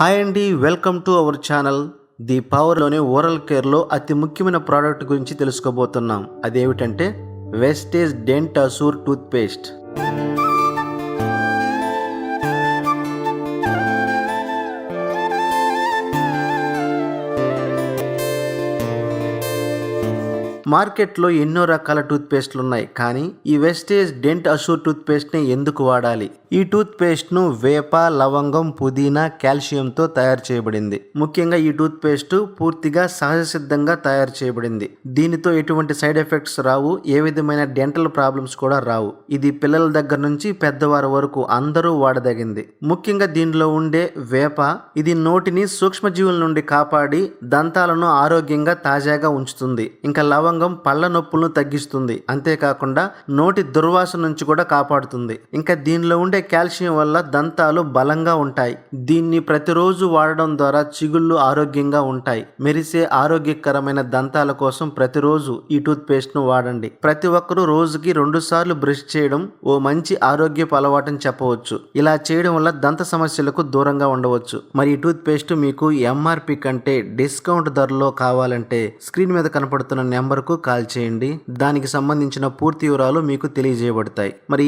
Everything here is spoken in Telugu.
హాయ్ అండి welcome to our channel. The పవర్లోని oral కేర్లో అతి ముఖ్యమైన ప్రోడక్ట్ గురించి తెలుసుకోబోతున్నాం. అదేమిటంటే వెస్టేజ్ డెంట్ అసూర్ టూత్ పేస్ట్ మార్కెట్లో ఎన్నో రకాల టూత్ పేస్ట్లు ఉన్నాయి కానీ ఈ వెస్టేజ్ డెంట్ అషూర్ టూత్ పేస్ట్ని ఎందుకు వాడాలి? ఈ టూత్ పేస్ట్ను వేప లవంగం పుదీనా కాల్షియంతో తయారు చేయబడింది. ముఖ్యంగా ఈ టూత్ పేస్ట్ పూర్తిగా సహజ సిద్ధంగా తయారు చేయబడింది. దీనితో ఎటువంటి సైడ్ ఎఫెక్ట్స్ రావు ఏ విధమైన డెంటల్ ప్రాబ్లమ్స్ కూడా రావు. ఇది పిల్లల దగ్గర నుంచి పెద్దవారి వరకు అందరూ వాడదగింది. ముఖ్యంగా దీనిలో ఉండే వేప ఇది నోటిని సూక్ష్మజీవుల నుండి కాపాడి దంతాలను ఆరోగ్యంగా తాజాగా ఉంచుతుంది. ఇంకా లవంగం పళ్ళ నొప్పులను తగ్గిస్తుంది. అంతేకాకుండా నోటి దుర్వాసన నుంచి కూడా కాపాడుతుంది. ఇంకా దీనిలో ఉండే కాల్షియం వల్ల దంతాలు బలంగా ఉంటాయి. దీన్ని ప్రతిరోజు వాడడం ద్వారా చిగుళ్ళు ఆరోగ్యంగా ఉంటాయి. మెరిసే ఆరోగ్యకరమైన దంతాల కోసం ప్రతిరోజు ఈ టూత్ పేస్ట్ను వాడండి. ప్రతి ఒక్కరూ రోజుకి రెండు సార్లు బ్రష్ చేయడం ఓ మంచి ఆరోగ్యపు అలవాటని చెప్పవచ్చు. ఇలా చేయడం వల్ల దంత సమస్యలకు దూరంగా ఉండవచ్చు. మరి ఈ టూత్ పేస్ట్ మీకు ఎంఆర్పి కంటే డిస్కౌంట్ ధరలో కావాలంటే స్క్రీన్ మీద కనపడుతున్న వరకు కాల్ చేయండి. దానికి సంబంధించిన పూర్తి వివరాలు మీకు తెలియజేయబడతాయి. మరి